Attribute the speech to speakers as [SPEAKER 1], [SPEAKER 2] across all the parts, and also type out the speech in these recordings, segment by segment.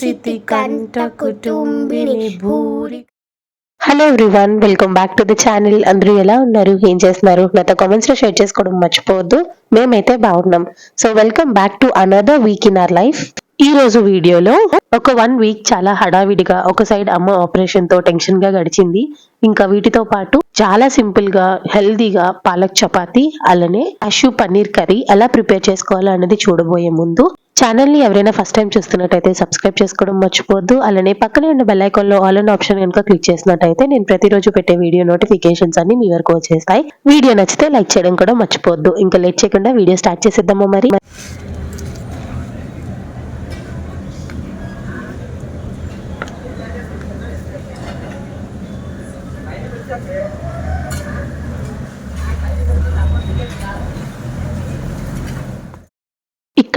[SPEAKER 1] తులసితి కంట కుటుంబిని భూరి.
[SPEAKER 2] Hello everyone welcome back to the channel అందరూ ఎలా ఉన్నారు? ఏం చేస్తున్నారు? నాతో కామెంట్స్లో షేర్ చేసుకోవడం మర్చిపోవద్దు. మేమైతే బాగున్నాం. So welcome back to another week in our life ఈ రోజు వీడియోలో ఒక వన్ వీక్ చాలా హడావిడిగా ఒక సైడ్ అమ్మ ఆపరేషన్తో టెన్షన్గా గడిచింది. ఇంకా వీటితో పాటు చాలా సింపుల్గా హెల్దీగా పాలక్ చపాతి అలానే అషు పన్నీర్ కర్రీ ఎలా ప్రిపేర్ చేసుకోవాలో అన్నది చూడబోయే ముందు ఛానల్ని ఎవరైనా ఫస్ట్ టైం చూస్తున్నట్టయితే సబ్స్క్రైబ్ చేసుకోవడం మర్చిపోవద్దు. అలానే పక్కనే ఉన్న బెల్లో ఆల్ అన్ ఆప్షన్ కనుక క్లిక్ చేసినట్టయితే నేను ప్రతిరోజు పెట్టే వీడియో నోటిఫికేషన్స్ అన్ని మీ వరకు వచ్చేస్తాయి. వీడియో నచ్చితే లైక్ చేయడం కూడా మర్చిపోవద్దు. ఇంకా లేట్ చేయకుండా వీడియో స్టార్ట్ చేసేద్దామా మరి?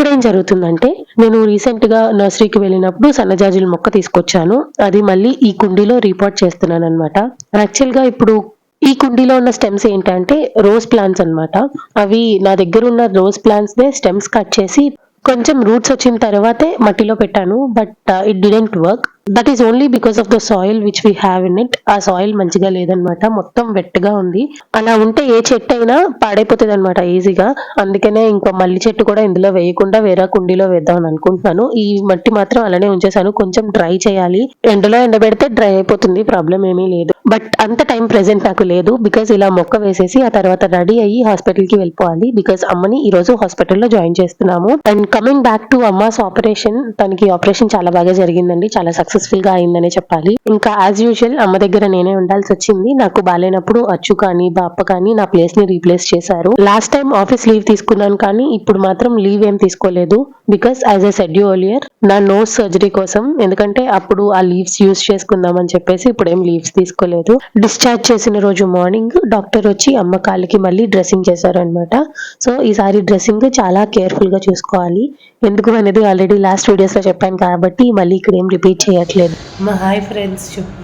[SPEAKER 2] ఇక్కడ ఏం జరుగుతుందంటే నేను రీసెంట్గా నర్సరీకి వెళ్ళినప్పుడు సన్నజాజుల మొక్క తీసుకొచ్చాను. అది మళ్ళీ ఈ కుండీలో రీపోర్ట్ చేస్తున్నాను అనమాట యాక్చువల్గా ఇప్పుడు ఈ కుండీలో ఉన్న స్టెమ్స్ ఏంటంటే రోజ్ ప్లాంట్స్ అన్నమాట. అవి నా దగ్గర ఉన్న రోజ్ ప్లాంట్స్ నే స్టెమ్స్ కట్ చేసి కొంచెం రూట్స్ వచ్చిన తర్వాతే మట్టిలో పెట్టాను but it didn't work that is only because of the soil which we have in it ఆ సాయిల్ మంచిగా లేదనమాట మొత్తం వెట్గా ఉంది. అలా ఉంటే ఏ చెట్టు అయినా పాడైపోతుంది అనమాట ఈజీగా అందుకనే ఇంకో మల్లి చెట్టు కూడా ఇందులో వేయకుండా వేరే కుండీలో వేద్దామని అనుకుంటున్నాను. ఈ మట్టి మాత్రం అలానే ఉంచేసాను కొంచెం డ్రై చేయాలి. ఎండలో ఎండబెడితే డ్రై అయిపోతుంది ప్రాబ్లం ఏమీ లేదు. బట్ అంత టైం ప్రెసెంట్ నాకు లేదు బికాస్ ఇలా మొక్క వేసేసి ఆ తర్వాత రెడీ అయ్యి హాస్పిటల్కి వెళ్ళిపోవాలి బికాస్ అమ్మని ఈ రోజు హాస్పిటల్లో జాయిన్ చేస్తున్నాము. And coming back to Amma's operation తనకి ఆపరేషన్ చాలా బాగా జరిగిందండి. చాలా సక్సెస్ఫుల్గా అయిందనే చెప్పాలి. ఇంకా యాజ్ యూజువల్ అమ్మ దగ్గర నేనే ఉండాల్సి వచ్చింది. నాకు బాగాలేనప్పుడు అచ్చు కానీ బాప్ప కానీ నా ప్లేస్ని రీప్లేస్ చేశారు. లాస్ట్ టైం ఆఫీస్ లీవ్ తీసుకున్నాను కానీ ఇప్పుడు మాత్రం లీవ్ ఏం తీసుకోలేదు బికాస్ యాజ్ ఎ సెడ్యూ ఓలియర్ నా నోస్ సర్జరీ కోసం. ఎందుకంటే అప్పుడు ఆ లీవ్స్ యూస్ చేసుకుందాం అని చెప్పేసి ఇప్పుడు ఏం లీవ్స్ తీసుకోలేదు. డిశ్చార్జ్ చేసిన రోజు మార్నింగ్ డాక్టర్ వచ్చి అమ్మ కాలికి మళ్ళీ డ్రెస్సింగ్ చేశారు అనమాట సో ఈసారి డ్రెస్సింగ్ చాలా కేర్ఫుల్గా చూసుకోవాలి. ఎందుకు అనేది ఆల్రెడీ లాస్ట్ వీడియోస్లో చెప్పాను కాబట్టి మళ్ళీ ఇక్కడ ఏం రిపీట్ చేయట్లేదు.
[SPEAKER 1] మా హాయ్ ఫ్రెండ్స్ చెప్పు.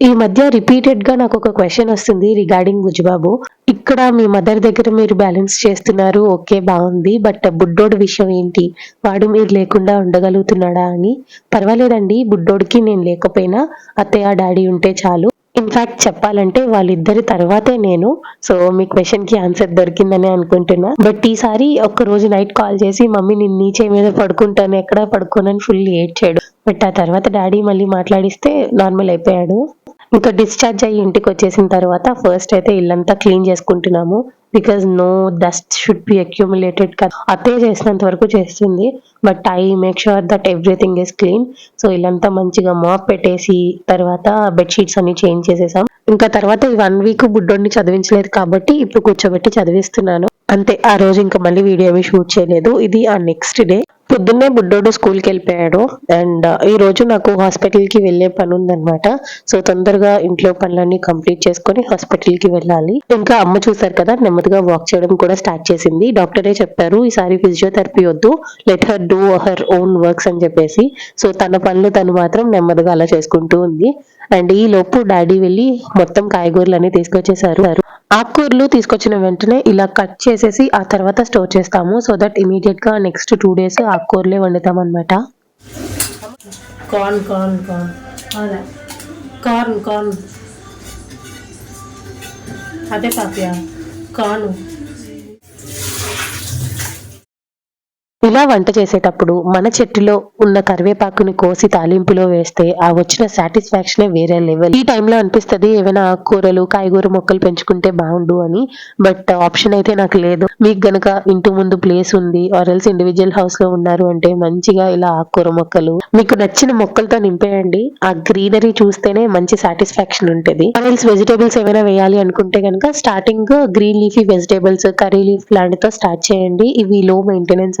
[SPEAKER 2] ఈ మధ్య రిపీటెడ్గా నాకు ఒక క్వశ్చన్ వస్తుంది రిగార్డింగ్ బుజ్బాబు ఇక్కడ మీ మదర్ దగ్గర మీరు బ్యాలెన్స్ చేస్తున్నారు ఓకే బాగుంది బట్ బుడ్డోడు విషయం ఏంటి? వాడు మీరు లేకుండా ఉండగలుగుతున్నాడా అని? పర్వాలేదండి బుడ్డోడికి నేను లేకపోయినా అత్తయ్య డాడీ ఉంటే చాలు. ఇన్ఫాక్ట్ చెప్పాలంటే వాళ్ళిద్దరి తర్వాతే నేను. సో మీ క్వశ్చన్కి ఆన్సర్ దొరికిందని అనుకుంటున్నా. బట్ ఈసారి ఒక్క రోజు నైట్ కాల్ చేసి మమ్మీ నేను నీచే మీద పడుకుంటాను. ఎక్కడ పడుకోనని ఫుల్ ఏడ్చాడు. బట్ ఆ తర్వాత డాడీ మళ్ళీ మాట్లాడిస్తే నార్మల్ అయిపోయాడు. ఇంకా డిశ్చార్జ్ అయ్యి ఇంటికి వచ్చేసిన తర్వాత ఫస్ట్ అయితే ఇల్లంతా క్లీన్ చేసుకుంటున్నాము. Because no dust should be accumulated కదా. అత్తే చేసినంత వరకు చేస్తుంది. But I make sure that everything is clean so ఇల్లంతా మంచిగా మాప్ పెట్టేసి తర్వాత బెడ్షీట్స్ అన్ని చేంజ్ చేసేసాం. ఇంకా తర్వాత ఈ వన్ వీక్ బుడ్డోడిని చదివించలేదు కాబట్టి ఇప్పుడు కూర్చోబెట్టి చదివిస్తున్నాను. అంతే ఆ రోజు ఇంకా మళ్ళీ వీడియో షూట్ చేయలేదు. ఇది ఆ నెక్స్ట్ డే పొద్దున్నే బుడ్డోడు స్కూల్కి వెళ్ళిపోయాడు. అండ్ ఈ రోజు నాకు హాస్పిటల్కి వెళ్ళే పని ఉందనమాట సో తొందరగా ఇంట్లో పనులన్నీ కంప్లీట్ చేసుకొని హాస్పిటల్కి వెళ్ళాలి. ఇంకా అమ్మ చూసారు కదా నెమ్మదిగా వాక్ చేయడం కూడా స్టార్ట్ చేసింది. డాక్టరే చెప్పారు ఈసారి ఫిజియోథెరపీ వద్దు. Let her do her own works అని చెప్పేసి. సో తన పనులు తను మాత్రం నెమ్మదిగా అలా చేసుకుంటూ ఉంది. అండ్ ఈ లోపు డాడీ వెళ్ళి మొత్తం కాయగూరలు అన్ని తీసుకొచ్చేసారు. ఆకుకూరలు తీసుకొచ్చిన వెంటనే ఇలా కట్ చేసేసి ఆ తర్వాత స్టోర్ చేస్తాము. సో దట్ ఇమీడియట్గా నెక్స్ట్ టూ డేస్ ఆకుకూరలే వండుతాం అనమాట
[SPEAKER 1] కార్న్ కార్న్ కార్న్. అదే. Corn corn. అదే పాపియా. కార్న్.
[SPEAKER 2] ఇలా వంట చేసేటప్పుడు మన చెట్టులో ఉన్న కరివేపాకుని కోసి తాలింపులో వేస్తే ఆ వచ్చిన సాటిస్ఫాక్షన్ వేరే లెవెల్. ఈ టైంలో అనిపిస్తది ఏమైనా ఆకుకూరలు కాయగూర మొక్కలు పెంచుకుంటే బాగుండు అని బట్ ఆప్షన్ అయితే నాకు లేదు. మీకు గనక ఇంటి ముందు ప్లేస్ ఉంది ఆర్ఎల్స్ ఇండివిజువల్ హౌస్లో ఉన్నారు అంటే మంచిగా ఇలా ఆకుకూర మొక్కలు మీకు నచ్చిన మొక్కలతో నింపేయండి. ఆ గ్రీనరీ చూస్తేనే మంచి సాటిస్ఫాక్షన్ ఉంటుంది. ఆర్ఎల్స్ వెజిటేబుల్స్ ఏమైనా వేయాలి అనుకుంటే కనుక starting green leafy vegetables curry leaf లాంటితో start చేయండి. ఇవి లో మెయింటెనెన్స్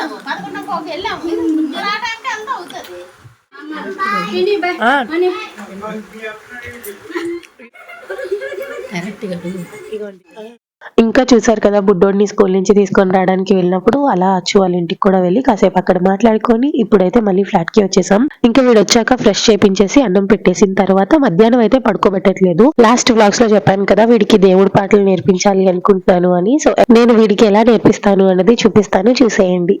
[SPEAKER 1] పడుకోమంటే
[SPEAKER 2] ఇంకా చూసారు కదా బుడ్డోడిని స్కూల్ నుంచి తీసుకొని రావడానికి వెళ్ళినప్పుడు అలా అచ్చు వాళ్ళ ఇంటికి కూడా వెళ్ళి కాసేపు అక్కడ మాట్లాడుకొని ఇప్పుడైతే మళ్ళీ ఫ్లాట్కి వచ్చేసాం. ఇంకా వీడు వచ్చాక ఫ్రెష్ చేపించేసి అన్నం పెట్టేసిన తర్వాత మధ్యాహ్నం అయితే పడుకోబెట్టట్లేదు. లాస్ట్ బ్లాగ్స్లో చెప్పాను కదా వీడికి దేవుడి పాటలు నేర్పించాలి అనుకుంటున్నాను అని. సో నేను వీడికి ఎలా నేర్పిస్తాను అన్నది చూపిస్తాను. చూసేయండి.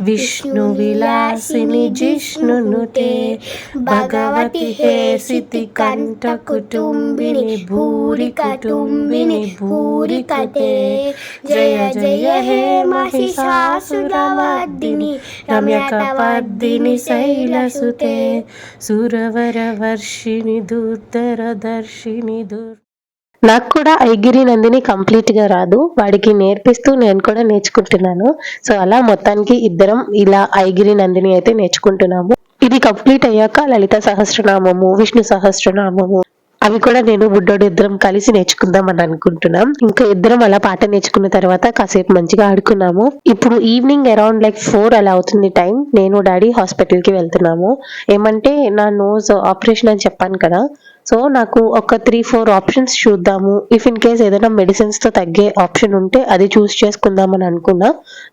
[SPEAKER 2] विष्णु विलासिनी जिष्णु जिष्णुनुते, भगवती हे सितिकण्ठकुटुम्बिनि भूरिकुटुम्बिनि, भूरिकटे। जय जय, हे महिषासुरवादिनि रम्यकपद्दिनि शैलसुते, सुरवरवर्षिणि दुर्धरदर्शिनि दुर् నాకు కూడా ఐగిరి నందిని కంప్లీట్గా రాదు. వాడికి నేర్పిస్తూ నేను కూడా నేర్చుకుంటున్నాను. సో అలా మొత్తానికి ఇద్దరం ఇలా ఐగిరి నందిని అయితే నేర్చుకుంటున్నాము. ఇది కంప్లీట్ అయ్యాక లలిత సహస్రనామము విష్ణు సహస్రనామము అవి కూడా నేను బుడ్డోడు ఇద్దరం కలిసి నేర్చుకుందాం అని అనుకుంటున్నాం. ఇంకా ఇద్దరం అలా పాట నేర్చుకున్న తర్వాత కాసేపు మంచిగా ఆడుకున్నాము. ఇప్పుడు ఈవినింగ్ అరౌండ్ లైక్ ఫోర్ అలా అవుతుంది టైం. నేను డాడీ హాస్పిటల్కి వెళ్తున్నాము. ఏమంటే నా నోజ్ ఆపరేషన్ అని చెప్పాను కదా సో నాకు ఒక త్రీ ఫోర్ ఆప్షన్స్ చూద్దాము. ఇఫ్ ఇన్ కేస్ ఏదైనా మెడిసిన్స్తో తగ్గే ఆప్షన్ ఉంటే అది చూస్ చేసుకుందాం అని అనుకున్నా.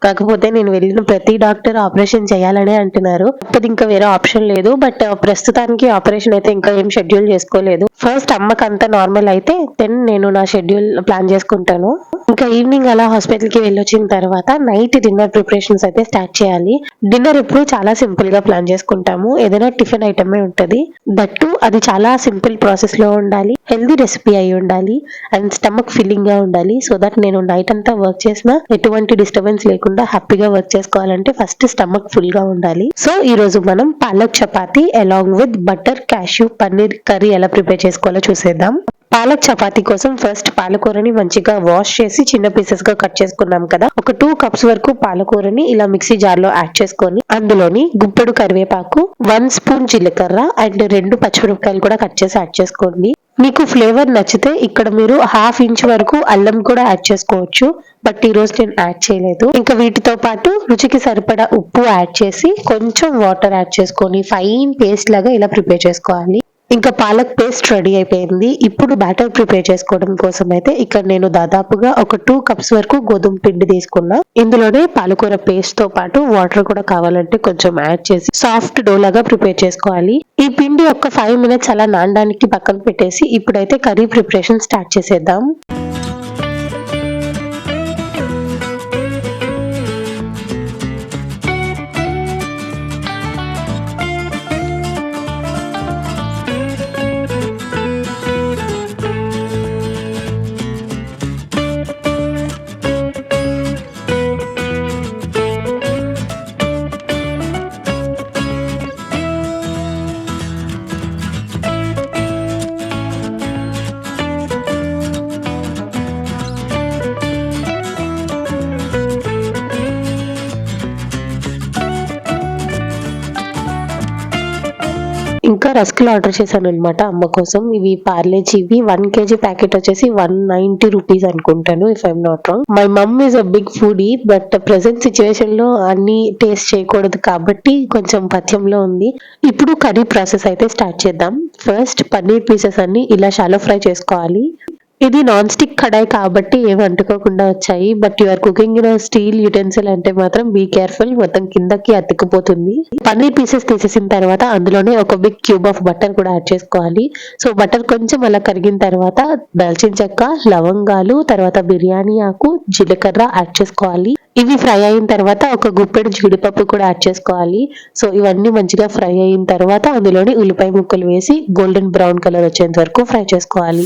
[SPEAKER 2] కాకపోతే నేను వెళ్ళిన ప్రతి డాక్టర్ ఆపరేషన్ చేయాలనే అంటున్నారు. అప్పుడు ఇంకా వేరే ఆప్షన్ లేదు. బట్ uh, ప్రస్తుతానికి ఆపరేషన్ అయితే ఇంకా ఏం షెడ్యూల్ చేసుకోలేదు. ఫస్ట్ అమ్మకి అంతా నార్మల్ అయితే దెన్ నేను నా షెడ్యూల్ ప్లాన్ చేసుకుంటాను. ఇంకా ఈవినింగ్ అలా హాస్పిటల్కి వెళ్ళొచ్చిన తర్వాత నైట్ డిన్నర్ ప్రిపరేషన్స్ అయితే స్టార్ట్ చేయాలి. డిన్నర్ ఎప్పుడు చాలా సింపుల్గా ప్లాన్ చేసుకుంటాము. ఏదైనా టిఫిన్ ఐటమే ఉంటుంది. దట్టు అది చాలా సింపుల్ ప్రాసెస్లో ఉండాలి హెల్దీ రెసిపీ అయి ఉండాలి అండ్ స్టమక్ ఫిల్లింగ్గా ఉండాలి. సో దట్ నేను నైట్ అంతా వర్క్ చేసిన ఎటువంటి డిస్టర్బెన్స్ లేకుండా హ్యాపీగా వర్క్ చేసుకోవాలంటే ఫస్ట్ స్టమక్ ఫుల్గా ఉండాలి. సో ఈ రోజు మనం palak chapati along with butter cashew paneer curry ఎలా ప్రిపేర్ చేసుకోవాలో చూసేద్దాం. పాలక్ చపాతి కోసం ఫస్ట్ పాలకూరని మంచిగా వాష్ చేసి చిన్న పీసెస్గా కట్ చేసుకున్నాం కదా. ఒక టూ కప్స్ వరకు పాలకూరని ఇలా మిక్సీ జార్లో యాడ్ చేసుకొని అందులోని గుప్పెడు కరివేపాకు వన్ స్పూన్ జీలకర్ర అండ్ రెండు పచ్చిమిరపకాయలు కూడా కట్ చేసి యాడ్ చేసుకోండి. మీకు ఫ్లేవర్ నచ్చితే ఇక్కడ మీరు హాఫ్ ఇంచ్ వరకు అల్లం కూడా యాడ్ చేసుకోవచ్చు. బట్ ఈ రోజు నేను యాడ్ చేయలేదు. ఇంకా వీటితో పాటు రుచికి సరిపడా ఉప్పు యాడ్ చేసి కొంచెం వాటర్ యాడ్ చేసుకొని ఫైన్ పేస్ట్ లాగా ఇలా ప్రిపేర్ చేసుకోవాలి. ఇంకా పాలక్ పేస్ట్ రెడీ అయిపోయింది. ఇప్పుడు బ్యాటర్ ప్రిపేర్ చేసుకోవడం కోసం అయితే ఇక్కడ నేను దాదాపుగా ఒక టూ కప్స్ వరకు గోధుమ పిండి తీసుకున్నా. ఇందులోనే పాలకూర పేస్ట్తో పాటు వాటర్ కూడా కావాలంటే కొంచెం యాడ్ చేసి సాఫ్ట్ డో లాగా ప్రిపేర్ చేసుకోవాలి. ఈ పిండి ఒక ఫైవ్ మినిట్స్ అలా నానడానికి పక్కన పెట్టేసి ఇప్పుడైతే కర్రీ ప్రిపరేషన్ స్టార్ట్ చేసేద్దాం. రస్కులు ఆర్డర్ చేశాను అనమాట అమ్మ కోసం. ఇవి పార్లేజీ ఇవి వన్ కేజీ ప్యాకెట్ వచ్చేసి వన్ నైన్టీ రూపీస్ అనుకుంటాను if I'm not wrong my mum is a big foodie but present సిచ్యువేషన్లో అన్ని టేస్ట్ చేయకూడదు కాబట్టి కొంచెం పథ్యంలో ఉంది. ఇప్పుడు కర్రీ ప్రాసెస్ అయితే స్టార్ట్ చేద్దాం. ఫస్ట్ పన్నీర్ పీసెస్ అన్ని ఇలా షాలో ఫ్రై చేసుకోవాలి. ఇది నాన్ స్టిక్ కడాయి కాబట్టి ఏమి అంటుకోకుండా వచ్చాయి. But you are cooking in steel utensil అంటే మాత్రం బీ కేర్ఫుల్ మొత్తం కిందకి అతుక్కుపోతుంది. పన్నీర్ పీసెస్ తీసేసిన తర్వాత అందులోనే ఒక బిగ్ క్యూబ్ ఆఫ్ బటర్ కూడా యాడ్ చేసుకోవాలి. సో బటర్ కొంచెం అలా కరిగిన తర్వాత దాల్చిన చెక్క లవంగాలు తర్వాత బిర్యానీ ఆకు జీలకర్ర యాడ్ చేసుకోవాలి. ఇవి ఫ్రై అయిన తర్వాత ఒక గుప్పెడు జీడిపప్పు కూడా యాడ్ చేసుకోవాలి. సో ఇవన్నీ మంచిగా ఫ్రై అయిన తర్వాత అందులోని ఉల్లిపాయ ముక్కలు వేసి గోల్డెన్ బ్రౌన్ కలర్ వచ్చేంత వరకు ఫ్రై చేసుకోవాలి.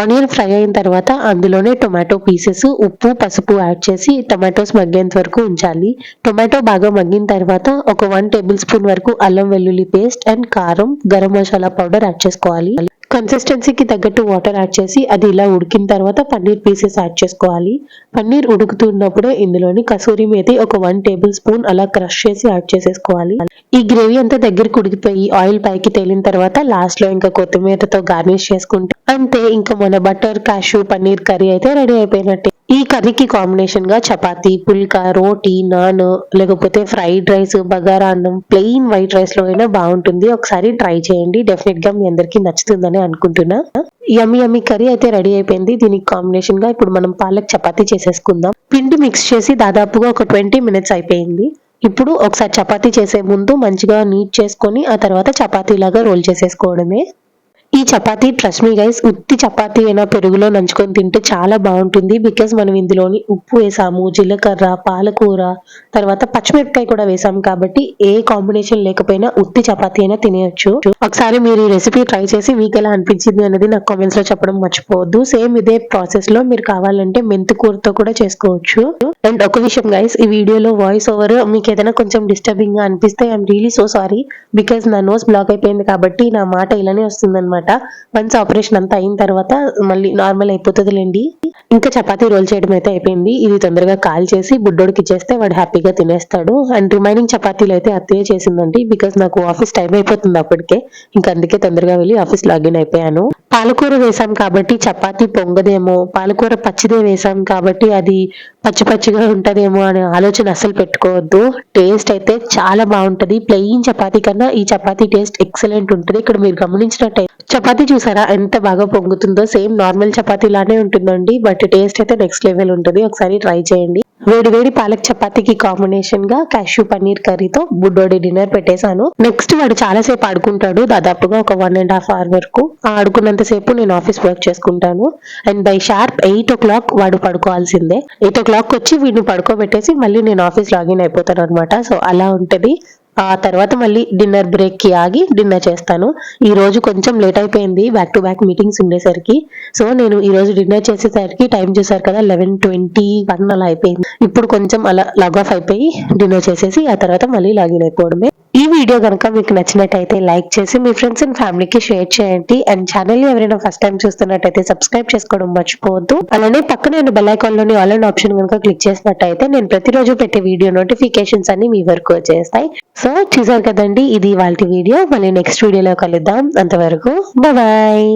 [SPEAKER 2] ఆనియన్ ఫ్రై అయిన తర్వాత అందులోనే టొమాటో పీసెస్ ఉప్పు పసుపు యాడ్ చేసి టొమాటోస్ మగ్గేంత వరకు ఉంచాలి. టొమాటో బాగా మగ్గిన తర్వాత ఒక వన్ టేబుల్ స్పూన్ వరకు అల్లం వెల్లుల్లి పేస్ట్ అండ్ కారం గరం మసాలా పౌడర్ యాడ్ చేసుకోవాలి. కన్సిస్టెన్సీకి తగ్గట్టు వాటర్ యాడ్ చేసి అది ఇలా ఉడికిన తర్వాత పన్నీర్ పీసెస్ యాడ్ చేసుకోవాలి. పన్నీర్ ఉడుకుతున్నప్పుడే ఇందులోని కసూరి మేతి ఒక వన్ టేబుల్ స్పూన్ అలా క్రష్ చేసి యాడ్ చేసేసుకోవాలి. ఈ గ్రేవీ అంతా దగ్గరికి ఉడికిపోయి ఆయిల్ పైకి తేలిన తర్వాత లాస్ట్లో ఇంకా కొత్తిమీరతో గార్నిష్ చేసుకుంటే అంతే ఇంకా మన బటర్ కాషు పన్నీర్ కర్రీ అయితే రెడీ అయిపోయినట్టే. ఈ కర్రీకి కాంబినేషన్గా చపాతీ పుల్కా రోటీ నాన్ లేకపోతే ఫ్రైడ్ రైస్ బగారా అన్నం ప్లెయిన్ వైట్ రైస్లో అయినా బాగుంటుంది. ఒకసారి ట్రై చేయండి. డెఫినెట్గా మీ అందరికీ నచ్చుతుందని అనుకుంటున్నా. యమ్మి యమ్మి కర్రీ అయితే రెడీ అయిపోయింది. దీనికి కాంబినేషన్గా ఇప్పుడు మనం పాలక్ చపాతీ చేసేసుకుందాం. పిండి మిక్స్ చేసి దాదాపుగా ఒక ట్వంటీ మినిట్స్ అయిపోయింది. ఇప్పుడు ఒకసారి చపాతీ చేసే ముందు మంచిగా నీట్ చేసుకొని ఆ తర్వాత చపాతీ లాగా రోల్ చేసేసుకోవడమే. ఈ చపాతీ ట్రస్ట్ మీ గైస్ ఉత్తి చపాతీ అయినా పెరుగులో నంచుకొని తింటే చాలా బాగుంటుంది. బికాస్ మనం ఇందులోని ఉప్పు వేసాము జీలకర్ర పాలకూర తర్వాత పచ్చిమిరపకాయ కూడా వేసాం కాబట్టి ఏ కాంబినేషన్ లేకపోయినా ఉత్తి చపాతీ అయినా తినేయొచ్చు. ఒకసారి మీరు ఈ రెసిపీ ట్రై చేసి మీకు ఎలా అనిపించింది అనేది నాకు కామెంట్స్లో చెప్పడం మర్చిపోవద్దు. సేమ్ ఇదే ప్రాసెస్లో మీరు కావాలంటే మెంతి కూరతో కూడా చేసుకోవచ్చు. అండ్ ఒక విషయం గైస్ ఈ వీడియోలో వాయిస్ ఓవర్ మీకు ఏదైనా కొంచెం డిస్టర్బింగ్గా అనిపిస్తే I'm really so sorry because నా నోస్ బ్లాక్ అయిపోయింది కాబట్టి నా మాట ఇలానే వస్తుంది వన్స్ ఆపరేషన్ అంతా అయిన తర్వాత మళ్ళీ నార్మల్ అయిపోతుందిలేండి. ఇంకా చపాతీ రోల్ చేయడం అయితే అయిపోయింది. ఇది తొందరగా కాల్ చేసి బుడ్డోడికి ఇచ్చేస్తే వాడు హ్యాపీగా తినేస్తాడు. అండ్ రిమైనింగ్ చపాతీలు అయితే అత్తయ్య చేసిందండి బికాస్ నాకు ఆఫీస్ టైం అయిపోతుంది అప్పటికే. ఇంకా అందుకే తొందరగా వెళ్ళి ఆఫీస్ లాగిన్ అయిపోయాను. పాలకూర వేసాం కాబట్టి చపాతీ పొంగదేమో పాలకూర పచ్చిదే వేసాం కాబట్టి అది పచ్చి పచ్చిగా ఉంటుందేమో అనే ఆలోచన అసలు పెట్టుకోవద్దు. టేస్ట్ అయితే చాలా బాగుంటుంది. ప్లెయిన్ చపాతీ కన్నా ఈ చపాతీ టేస్ట్ ఎక్సలెంట్ ఉంటుంది. ఇక్కడ మీరు గమనించినట్టయితే చపాతీ చూసారా? ఎంత బాగా పొంగుతుందో. సేమ్ నార్మల్ చపాతీ లానే ఉంటుందండి. బట్ టేస్ట్ అయితే నెక్స్ట్ లెవెల్ ఉంటుంది. ఒకసారి ట్రై చేయండి. వేడి వేడి పాలక్ చపాతీకి కాంబినేషన్గా క్యాష్యూ పన్నీర్ కర్రీతో బుడ్డోడి డిన్నర్ పెట్టేశాను. నెక్స్ట్ వాడు చాలా సేపు ఆడుకుంటాడు. దాదాపుగా ఒక వన్ అండ్ హాఫ్ అవర్ వరకు. ఆడుకున్నంత సేపు నేను ఆఫీస్ వర్క్ చేసుకుంటాను. And by sharp eight o'clock వాడు పడుకోవాల్సిందే. ఎయిట్ ఓ క్లాక్ వచ్చి వీడిని పడుకోబెట్టేసి మళ్ళీ నేను ఆఫీస్ లాగిన్ అయిపోతాను అనమాట సో అలా ఉంటుంది. ఆ తర్వాత మళ్ళీ డిన్నర్ బ్రేక్కి ఆగి డిన్నర్ చేస్తాను. ఈ రోజు కొంచెం లేట్ అయిపోయింది. బ్యాక్ టు బ్యాక్ మీటింగ్స్ ఉండేసరికి. సో నేను ఈ రోజు డిన్నర్ చేసేసరికి టైం చూసారు కదా లెవెన్ ట్వంటీ వన్ అలా అయిపోయింది. ఇప్పుడు కొంచెం అలా లాగ్ ఆఫ్ అయిపోయి డిన్నర్ చేసేసి ఆ తర్వాత మళ్ళీ లాగిన్ అయిపోవడమే. ఈ వీడియో కనుక మీకు నచ్చినట్టయితే లైక్ చేసి మీ ఫ్రెండ్స్ అండ్ ఫ్యామిలీకి షేర్ చేయండి. అండ్ ఛానల్ ఎవరైనా ఫస్ట్ టైం చూస్తున్నట్టయితే సబ్స్క్రైబ్ చేసుకోవడం మర్చిపోవద్దు. అలానే పక్కన ఉన్న బెల్ ఐకాన్లోని ఆల్ అండ్ ఆప్షన్ కనుక క్లిక్ చేసినట్టయితే నేను ప్రతిరోజు పెట్టే వీడియో నోటిఫికేషన్స్ అన్ని మీ వరకు వచ్చేస్తాయి. సో చూసారు కదండి ఇది వాళ్ళ వీడియో. మళ్ళీ నెక్స్ట్ వీడియోలో కలుద్దాం. అంతవరకు బాయ్